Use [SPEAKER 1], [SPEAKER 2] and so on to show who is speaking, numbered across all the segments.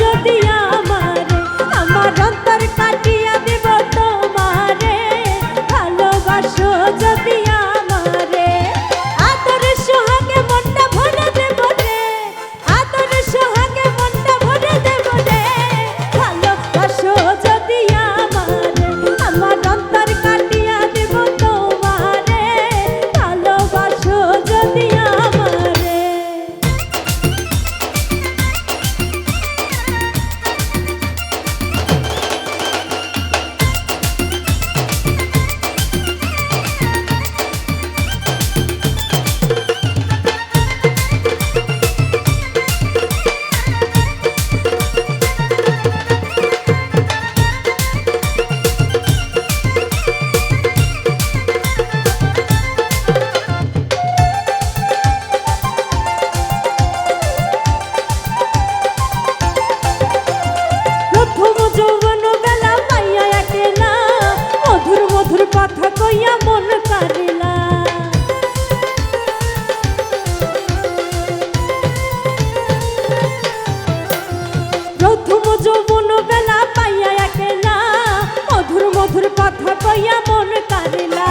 [SPEAKER 1] যদি আমারে আমার অন্তর যৌবন বেলা পাইয়া একেলা মধুর মধুর কথা কইয়া মন কারিলা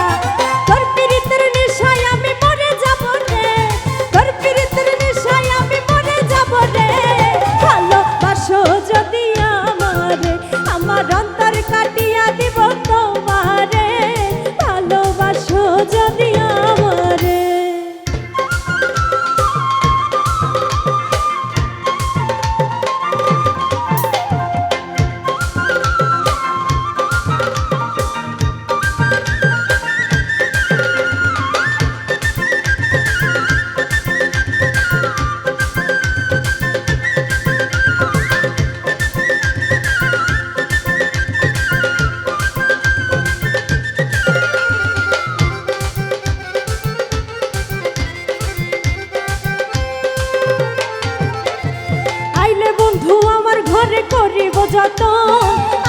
[SPEAKER 1] করিব যত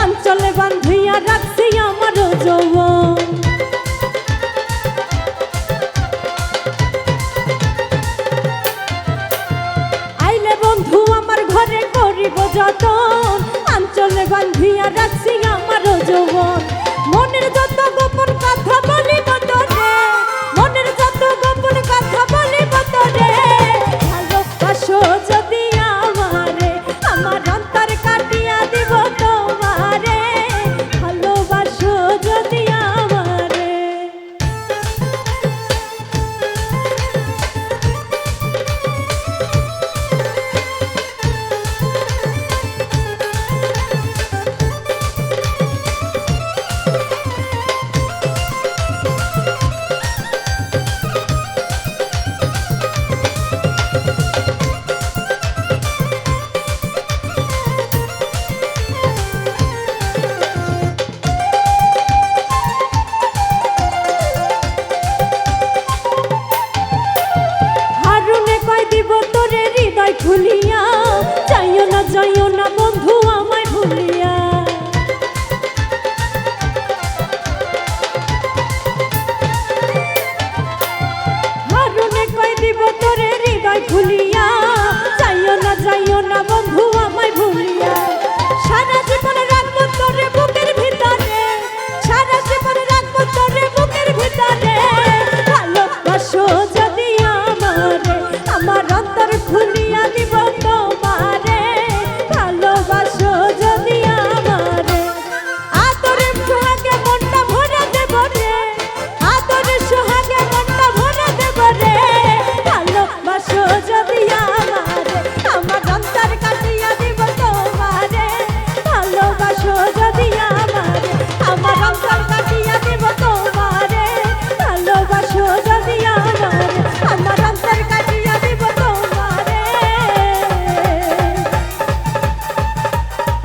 [SPEAKER 1] আঞ্চলে বান্ধিয়া রাখছি আমার যৌবন।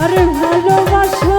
[SPEAKER 1] আরে ভালোবাসো।